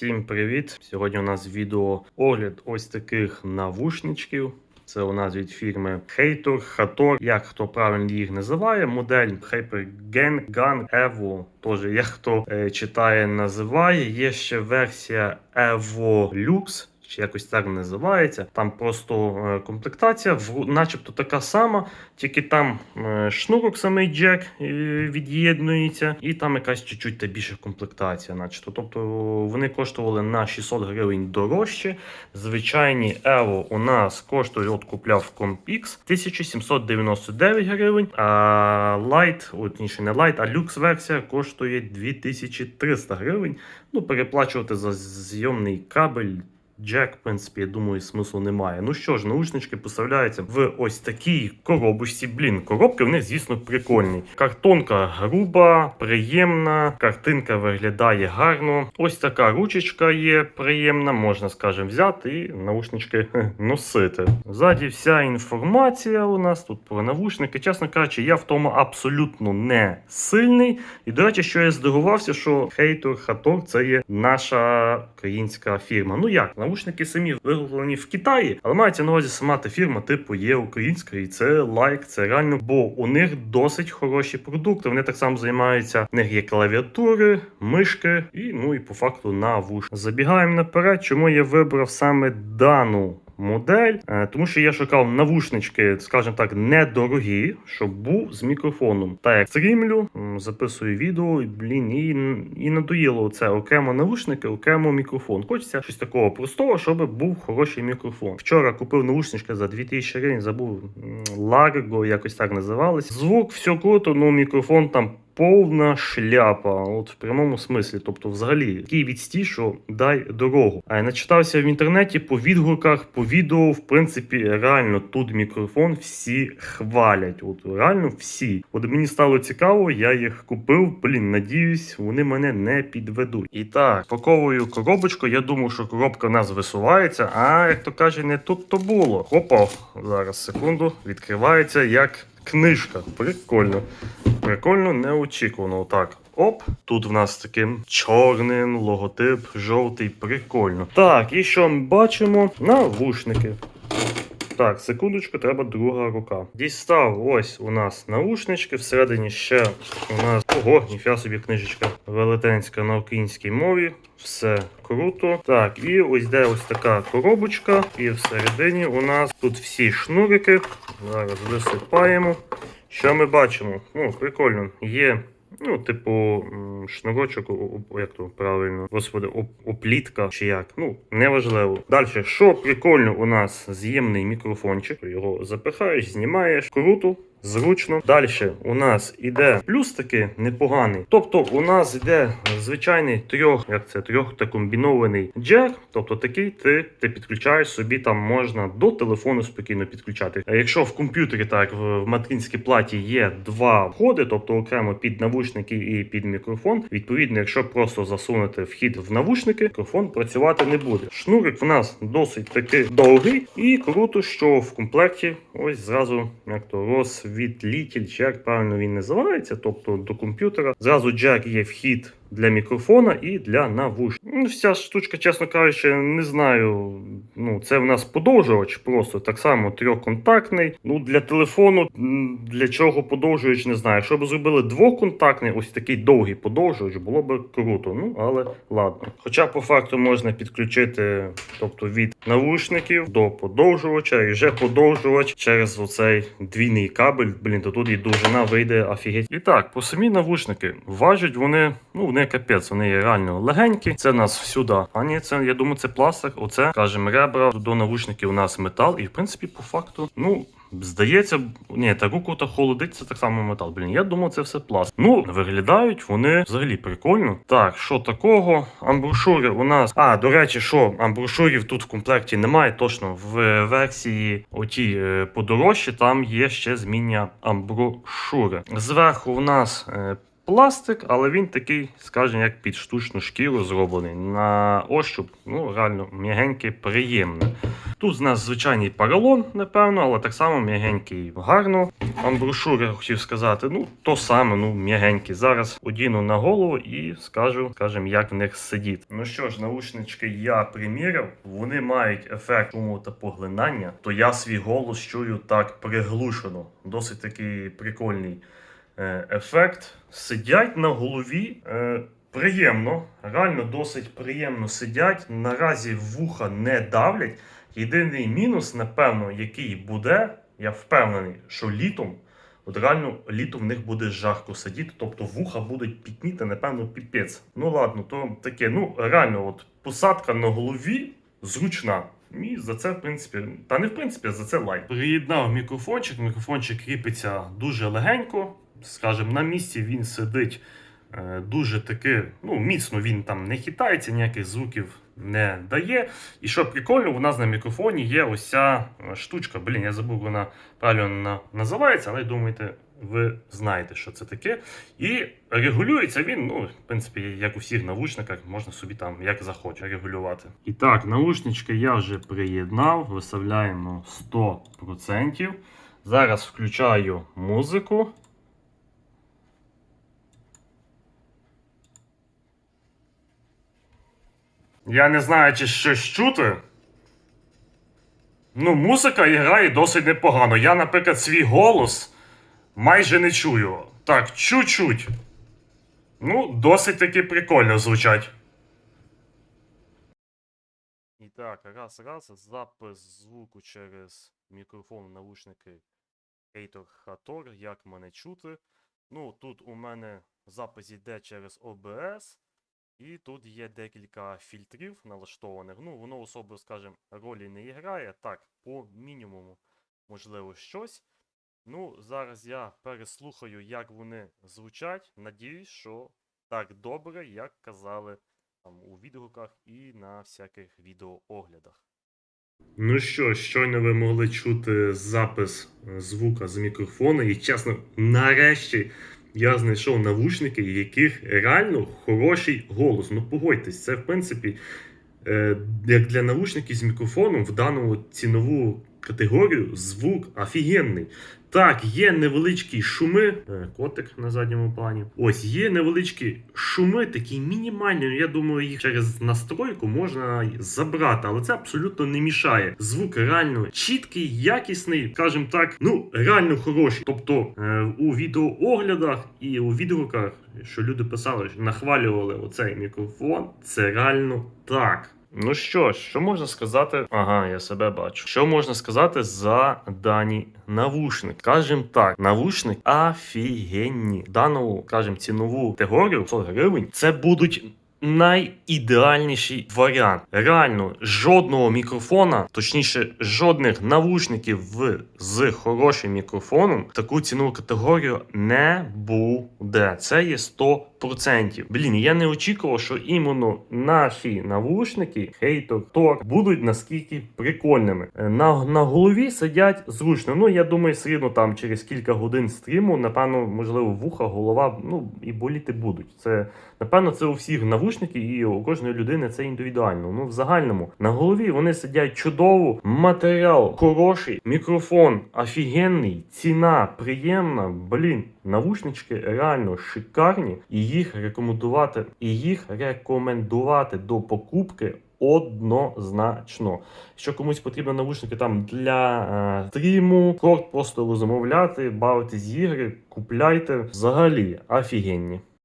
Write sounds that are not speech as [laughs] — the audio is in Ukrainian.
Всім привіт! Сьогодні у нас відео огляд ось таких навушничків. Це у нас від фірми Hator, Hator, як хто правильно їх називає. Модель Hypergen Gun Evo, теж як хто е, читає, називає. Є ще версія Evo Lux. Чи якось так називається. Там просто е, комплектація, начебто така сама, тільки там е, шнурок самий джек е, від'єднується, і там якась чуть-чуть та більша комплектація, начебто. Тобто вони коштували на 600 гривень дорожче. Звичайні Evo у нас коштує, от купляв CompX 1799 гривень, а Light, от ніше не Light, а Lux версія коштує 2300 гривень. Ну, переплачувати за зйомний кабель. Джек, в принципі, я думаю, смислу немає. Ну що ж, наушнички поставляються в ось такій коробочці. Блін, коробки в них, звісно, прикольні. Картонка груба, приємна, картинка виглядає гарно. Ось така ручечка є приємна, можна, скажімо, взяти і наушнички [laughs] носити. Ззаді вся інформація у нас тут про навушники. Чесно кажучи, я в тому абсолютно не сильний. І, до речі, що я здивувався, що Hator Hator це є наша українська фірма. Ну як, навушники самі виготовлені в Китаї, але мається на увазі сама та фірма, типу, є українська, і це лайк, це реально, бо у них досить хороші продукти. Вони так само займаються. В них є клавіатури, мишки і ну і по факту навушники. Забігаємо наперед, чому я вибрав саме дану. Модель, Е, тому що я шукав навушнички, скажімо так, недорогі, щоб був з мікрофоном. Так як стрімлю, записую відео, блін, і, і надоїло це окремо навушники, окремо мікрофон. Хочеться щось такого простого, щоб був хороший мікрофон. Вчора купив навушнички за 2000 гривень, забув Largo, якось так називались. Звук, все круто, ну мікрофон там. Повна шляпа, от в прямому смислі, тобто, взагалі, такий відстій, що дай дорогу. А я начитався в інтернеті по відгуках, по відео. В принципі, реально тут мікрофон всі хвалять. От реально всі. От мені стало цікаво, я їх купив. Блін, надіюсь, вони мене не підведуть. І так, паковую коробочку. Я думав, що коробка в нас висувається, а як то каже, не тут то було. Опа, зараз секунду, відкривається як книжка. Прикольно. Прикольно, неочікувано. Так. Оп, тут в нас таким чорним логотип, жовтий, прикольно. Так, і що ми бачимо? Навушники. Так, секундочку, треба друга рука. Дістав ось у нас наушнички. Всередині ще у нас. Ого, ніфіга собі книжечка велетенська на українській мові. Все круто. Так, і ось де ось така коробочка. І всередині у нас тут всі шнурики. Зараз висипаємо. Що ми бачимо? Ну, прикольно. Є. Ну, типу, шнурочок, як то правильно, господи, оп- оплітка чи як. Ну, неважливо. Далі, що прикольно, у нас з'ємний мікрофончик. Його запихаєш, знімаєш. Круто. Зручно. Далі у нас іде плюс таки непоганий. Тобто у нас іде звичайний трьох, як це трьох та комбінований джек. Тобто такий ти, ти підключаєш собі там можна до телефону спокійно підключати. А якщо в комп'ютері, так в, материнській платі є два входи, тобто окремо під навушники і під мікрофон. Відповідно, якщо просто засунути вхід в навушники, мікрофон працювати не буде. Шнурик в нас досить таки довгий, і круто, що в комплекті ось зразу як то розвітлітель, чи як правильно він називається, тобто до комп'ютера. Зразу джек є вхід. Для мікрофона і для навушників. Ну, вся штучка, чесно кажучи, не знаю. Ну, це в нас подовжувач, просто так само трьохконтактний. Ну, для телефону, для чого подовжувач, не знаю. Якщо б зробили двоконтактний, ось такий довгий подовжувач, було б круто. Ну, але ладно. Хоча по факту можна підключити, тобто від навушників до подовжувача, і вже подовжувач через оцей двійний кабель. Блін, то тут і довжина вийде офігеть. І так, по самі навушники важать вони, ну вони капець, вони реально легенькі. Це нас всюди. А ні, це я думаю, це пластик. Оце, скажімо, ребра до навушників у нас метал. І в принципі, по факту, ну. Здається, ні, та руку та холодить, це так само метал. Блін, я думав, це все пласт. Ну, виглядають вони взагалі прикольно. Так, що такого? Амбушури у нас. А, до речі, що амбушурів тут в комплекті немає. Точно в версії отій е, подорожчі там є ще зміння амброшури. Зверху у нас. Пластик, але він такий, скажімо, як під штучну шкіру зроблений. На ощуп, ну реально м'ягенький, приємний. Тут з нас звичайний поролон, напевно, але так само м'ягенький гарно. Амброшури хотів сказати, ну то саме, ну м'ягенький. Зараз одіну на голову і скажу, скажем, як в них сидіти. Ну що ж, наушнички я приміряв, вони мають ефект шуму та поглинання, то я свій голос чую так приглушено. Досить такий прикольний ефект. Сидять на голові. Е, Приємно, реально досить приємно сидять. Наразі вуха не давлять. Єдиний мінус, напевно, який буде, я впевнений, що літом, от реально літом в них буде жарко сидіти, тобто вуха будуть пітніти, напевно, піпець. Ну ладно, то таке. Ну реально, от посадка на голові зручна. І за це, в принципі, та не в принципі, за це лайк. Приєднав мікрофончик. Мікрофончик кріпиться дуже легенько. Скажем, на місці він сидить е, дуже таки, ну, міцно він там не хитається, ніяких звуків не дає. І що прикольно, у нас на мікрофоні є ось ця е, штучка. Блін, я забув, вона правильно називається, але думаєте, ви знаєте, що це таке. І регулюється він, ну, в принципі, як у всіх навушниках, можна собі там як захоче регулювати. І так, наушнички я вже приєднав, виставляємо 100%. Зараз включаю музику. Я не знаю, чи щось чути. Ну, музика грає досить непогано. Я, наприклад, свій голос майже не чую. Так, чуть-чуть. Ну, досить таки прикольно звучать. І так, раз, раз, запис звуку через мікрофон наушники Hator Hator, як мене чути. Ну, тут у мене запис йде через OBS. І тут є декілька фільтрів налаштованих. Ну, воно особливо, скажімо, ролі не грає. Так, по мінімуму, можливо, щось. Ну, зараз я переслухаю, як вони звучать. Надіюсь, що так добре, як казали там у відгуках і на всяких відеооглядах. Ну що, щойно ви могли чути запис звука з мікрофона, і чесно, нарешті я знайшов навушники, яких реально хороший голос. Ну погодьтесь, це в принципі, е, як для навушників з мікрофоном в дану цінову категорію звук офігенний. Так, є невеличкі шуми, е, котик на задньому плані. Ось є невеличкі шуми, такі мінімальні. ну, Я думаю, їх через настройку можна забрати, але це абсолютно не мішає. Звук реально чіткий, якісний, скажімо так, ну реально хороший. Тобто е, у відеооглядах і у відгуках, що люди писали, що нахвалювали оцей мікрофон, це реально так. Ну що ж, що можна сказати? Ага, я себе бачу. Що можна сказати за дані навушник? Скажем так, навушник офігенні. Дану, скажем, цінову категорію 100 гривень. Це будуть. Найідеальніший варіант. Реально, жодного мікрофона, точніше, жодних навушників з хорошим мікрофоном таку цінову категорію не буде. Це є 100%. Блін, я не очікував, що іменно наші навушники, хейтер, тор, будуть наскільки прикольними. Е, На, на голові сидять зручно. Ну, я думаю, все там через кілька годин стріму, напевно, можливо, вуха, голова, ну і боліти будуть. Це Напевно, це у всіх навушників і у кожної людини це індивідуально. Ну, в загальному на голові вони сидять чудово, матеріал хороший, мікрофон офігенний, ціна приємна. Блін, навушнички реально шикарні, і їх рекомендувати, і їх рекомендувати до покупки. Однозначно, що комусь потрібні навушники там для е, стріму, корт просто замовляти, бавитись з ігри, купляйте. Взагалі офігенні.